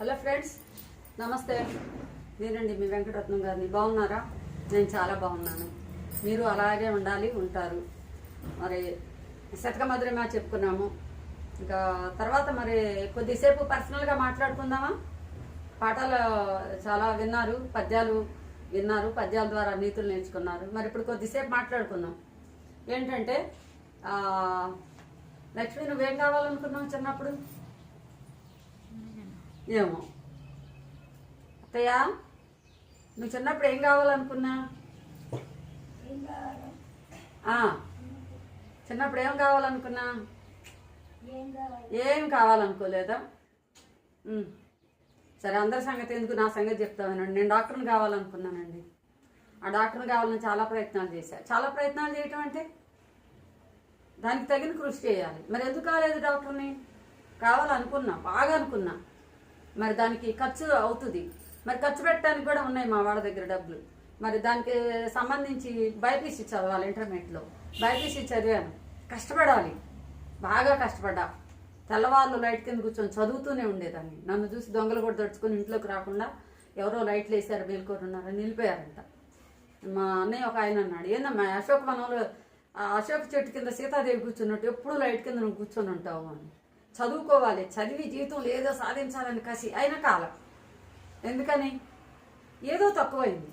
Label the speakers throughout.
Speaker 1: Hello friends నమస్తే. నేనండి మీ వెంకటరత్నం గారిని. బాగున్నారా? నేను చాలా బాగున్నాను. మీరు అలాగే ఉండాలి ఉంటారు. మరి శతక మధురమా చెప్పుకున్నాము. ఇంకా తర్వాత మరి కొద్దిసేపు పర్సనల్గా మాట్లాడుకుందామా? పాఠాలు చాలా విన్నారు పద్యాలు విన్నారు పద్యాల ద్వారా నీతులు నేర్చుకున్నారు. మరి ఇప్పుడు కొద్దిసేపు మాట్లాడుకుందాం. ఏంటంటే లక్ష్మి నువ్వేం కావాలనుకున్నావు చిన్నప్పుడు? ఏమో అత్తయ్య నువ్వు చిన్నప్పుడు ఏం కావాలనుకున్నా? చిన్నప్పుడు ఏం కావాలనుకున్నా? ఏం కావాలనుకోలేదా? సరే అందరి సంగతి ఎందుకు నా సంగతి చెప్తామేనండి. నేను డాక్టర్ని కావాలనుకున్నానండి. ఆ డాక్టర్ని కావాలని చాలా ప్రయత్నాలు చేశా. చాలా ప్రయత్నాలు చేయటం అంటే దానికి తగిన కృషి చేయాలి. మరి ఎందుకు కాలేదు డాక్టర్ని? కావాలనుకున్నా బాగా అనుకున్నా. మరి దానికి ఖర్చు అవుతుంది. మరి ఖర్చు పెట్టడానికి కూడా ఉన్నాయి మా వాళ్ళ దగ్గర డబ్బులు. మరి దానికి సంబంధించి బైపీసీ చదవాలి ఇంటర్మీడియట్లో బైపీసీ చదివాను. కష్టపడాలి. బాగా కష్టపడ్డా. తెల్లవాళ్ళు లైట్ కింద కూర్చొని చదువుతూనే ఉండేదాన్ని. నన్ను చూసి దొంగలు కూడా దడుచుకొని ఇంట్లోకి రాకుండా ఎవరో లైట్లు వేసారు మేల్కొని ఉన్నారని నిలిపోయారంట. మా అన్నయ్య ఒక ఆయన అన్నాడు ఏందమ్మా అశోక్ వనంలో అశోక్ చెట్టు కింద సీతాదేవి కూర్చున్నట్టు ఎప్పుడు లైట్ కింద నువ్వు కూర్చొని ఉంటావు? అని. చదువుకోవాలి చదివి జీవితంలో ఏదో సాధించాలని కసి అయినా కాలం. ఎందుకని? ఏదో తక్కువైంది.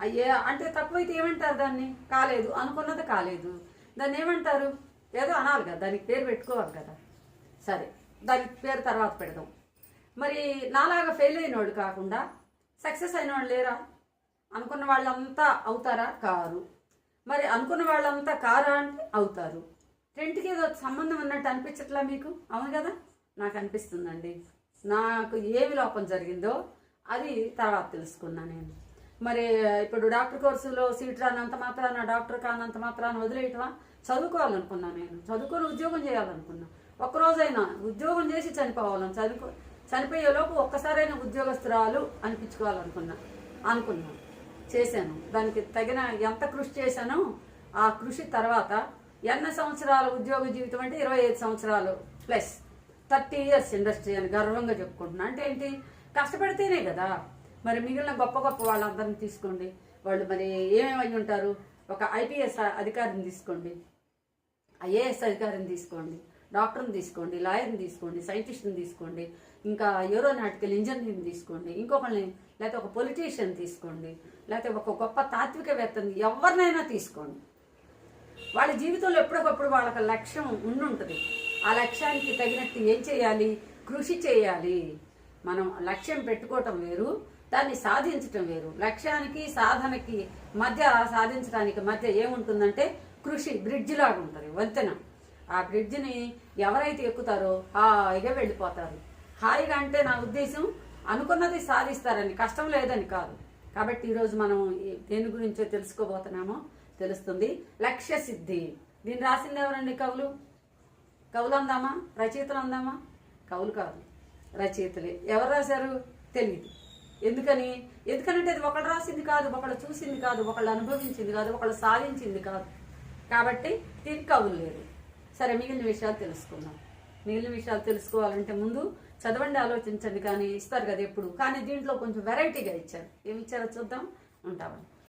Speaker 1: అయ్యే అంటే తక్కువైతే ఏమంటారు దాన్ని? కాలేదు అనుకున్నది కాలేదు. దాన్ని ఏమంటారు? ఏదో అనాలి కదా దానికి పేరు పెట్టుకోవాలి కదా. సరే దానికి పేరు తర్వాత పెడదాం. మరి నాలాగా ఫెయిల్ అయినోడు కాకుండా సక్సెస్ అయినవాడు లేరా? అనుకున్న వాళ్ళంతా అవుతారా? కారు. మరి అనుకున్న వాళ్ళంతా కారా అంటే అవుతారు. రెంట్కి ఏదో సంబంధం ఉన్నట్టు అనిపించట్లా మీకు? అవును కదా? నాకు అనిపిస్తుందండి. నాకు ఏమి లోపం జరిగిందో అది తర్వాత తెలుసుకున్నా నేను. మరి ఇప్పుడు డాక్టర్ కోర్సులో సీట్ రానంత మాత్రాన డాక్టర్ కానంత మాత్రాన వదిలేయటమా? చదువుకోవాలనుకున్నా నేను. చదువుకొని ఉద్యోగం చేయాలనుకున్నా. ఒక్కరోజైనా ఉద్యోగం చేసి చనిపోవాలని చదువుకో చనిపోయేలోపు ఒక్కసారైనా ఉద్యోగస్తురాలు అనిపించుకోవాలనుకున్నా అనుకున్నాను చేశాను. దానికి తగిన ఎంత కృషి చేశానో ఆ కృషి తర్వాత ఎన్ని సంవత్సరాలు ఉద్యోగ జీవితం అంటే ఇరవై ఐదు సంవత్సరాలు ప్లస్ థర్టీ ఇయర్స్ ఇండస్ట్రీ అని గర్వంగా చెప్పుకుంటున్నా. అంటే ఏంటి? కష్టపడితేనే కదా. మరి మిగిలిన గొప్ప గొప్ప వాళ్ళందరిని తీసుకోండి. వాళ్ళు మరి ఏమేమి అయి ఉంటారు? ఒక ఐపీఎస్ అధికారిని తీసుకోండి. ఐఏఎస్ అధికారిని తీసుకోండి. డాక్టర్ని తీసుకోండి. లాయర్ని తీసుకోండి. సైంటిస్ట్ని తీసుకోండి. ఇంకా ఏరోనాటికల్ ఇంజనీర్ని తీసుకోండి. ఇంకొకరిని లేకపోతే ఒక పొలిటీషియన్ తీసుకోండి. లేకపోతే ఒక గొప్ప తాత్వికవేత్తని ఎవరినైనా తీసుకోండి. వాళ్ళ జీవితంలో ఎప్పటికప్పుడు వాళ్ళకి లక్ష్యం ఉండుంటుంది. ఆ లక్ష్యానికి తగినట్టు ఏం చేయాలి? కృషి చేయాలి. మనం లక్ష్యం పెట్టుకోవటం వేరు దాన్ని సాధించటం వేరు. లక్ష్యానికి సాధనకి మధ్య సాధించడానికి మధ్య ఏముంటుందంటే కృషి బ్రిడ్జ్ లాగా ఉంటుంది వంతెన. ఆ బ్రిడ్జిని ఎవరైతే ఎక్కుతారో హాయిగా వెళ్ళిపోతారు. హాయిగా అంటే నా ఉద్దేశం అనుకున్నది సాధిస్తారని కష్టం లేదని కాదు. కాబట్టి ఈరోజు మనం దేని గురించో తెలుసుకోబోతున్నామో తెలుస్తుంది. లక్ష్య సిద్ధి దీన్ని రాసింది ఎవరండి కవులు? కవులు అందామా రచయితలు అందామా కవులు కాదు. రచయితలే. ఎవరు రాశారు? తెలియదు ఎందుకని? ఎందుకనంటే అది ఒకళ్ళు రాసింది కాదు ఒకళ్ళు చూసింది కాదు ఒకళ్ళు అనుభవించింది కాదు ఒకళ్ళు సాధించింది కాదు. కాబట్టి దీనికి కవులు లేరు. సరే మిగిలిన విషయాలు తెలుసుకుందాం. మిగిలిన విషయాలు తెలుసుకోవాలంటే ముందు చదవండి ఆలోచించండి కానీ ఇస్తారు కదా ఎప్పుడు. కానీ దీంట్లో కొంచెం వెరైటీగా ఇచ్చారు. ఏమి ఇచ్చారో చూద్దాం. ఉంటామండి.